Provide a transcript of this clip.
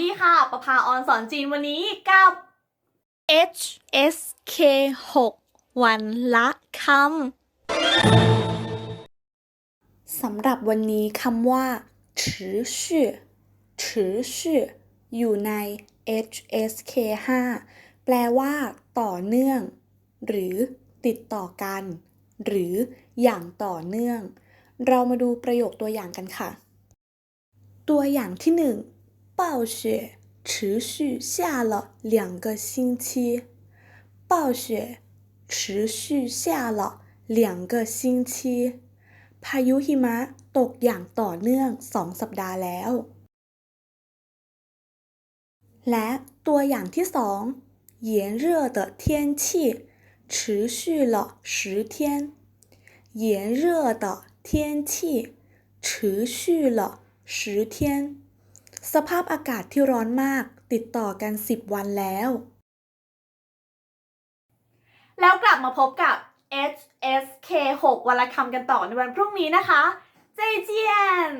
ดีค่ะ ประภาออนสอนจีนวันนี้กับ H S K 6วันละคำสำหรับวันนี้คำว่าถือชื่อถือชื่ออยู่ใน H S K 5แปลว่า ต่อเนื่อง หรือ ติดต่อกัน หรือ อย่างต่อเนื่อง เรามาดูประโยคตัวอย่างกันค่ะ ตัวอย่างที่หนึ่ง 暴雪持续下了两个星期。暴雪持续下了两个星期。พายุหิมะตกอย่างต่อเนื่องสองสัปดาห์แล้ว และตัวอย่างที่สอง炎热的天气持续了十天。炎热的天气持续了十天。 สภาพอากาศที่ร้อนมากติดต่อกัน 10 วันแล้ว แล้วกลับมาพบกับ HSK 6วันละคำกันต่อในวันพรุ่งนี้นะคะ เจเจียน